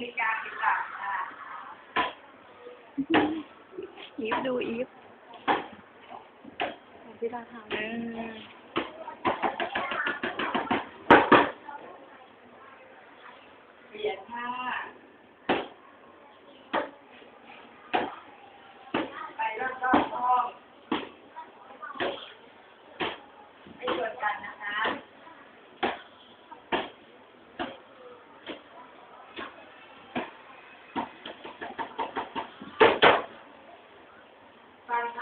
มีการติดต่างอะอีฟดูอีฟพี่ดาทำเออเปลี่ยนท่าไปรอบๆห้องไม่ชวนกันนะคะ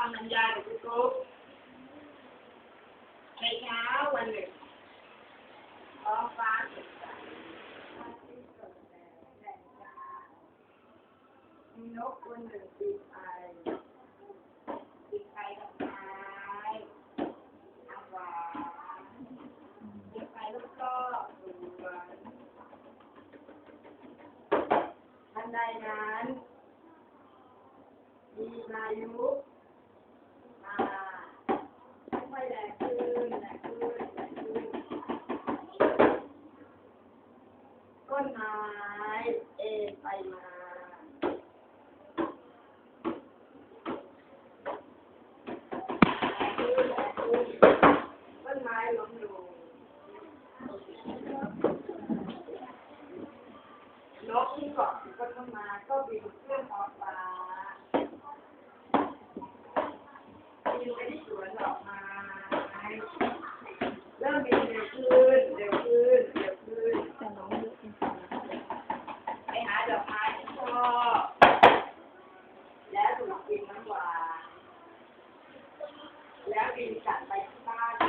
ฟังคำบรรยายของคุณครูในเช้าวันหนึ่งท้องฟ้าสดใสพระอาทิตย์ส่องแสงแจ่มจ้ามีนกตัวหนึ่งบินไปบินไปกับไม้อาหวานบินไปแล้วก็สวนทันใดนั้น มีพายุมาค่อยๆแรงขึ้นแรงขึ้นแรงขึ้นต้นไม้เอ็นไปมาแรงขึ้นแรงขึ้นต้นไม้ล้มลง นกที่เกาะอยู่บนต้นไม้ก็บินขึ้นท้องฟ้าบินไปที่สวนดอกไม้เริ่มบินเร็วขึ้นเร็วขึ้นเร็วขึ้นไปหาดอกไม้ที่ชอบแล้วถูกกินน้ำหวานแล้วบินกลับไปที่บ้าน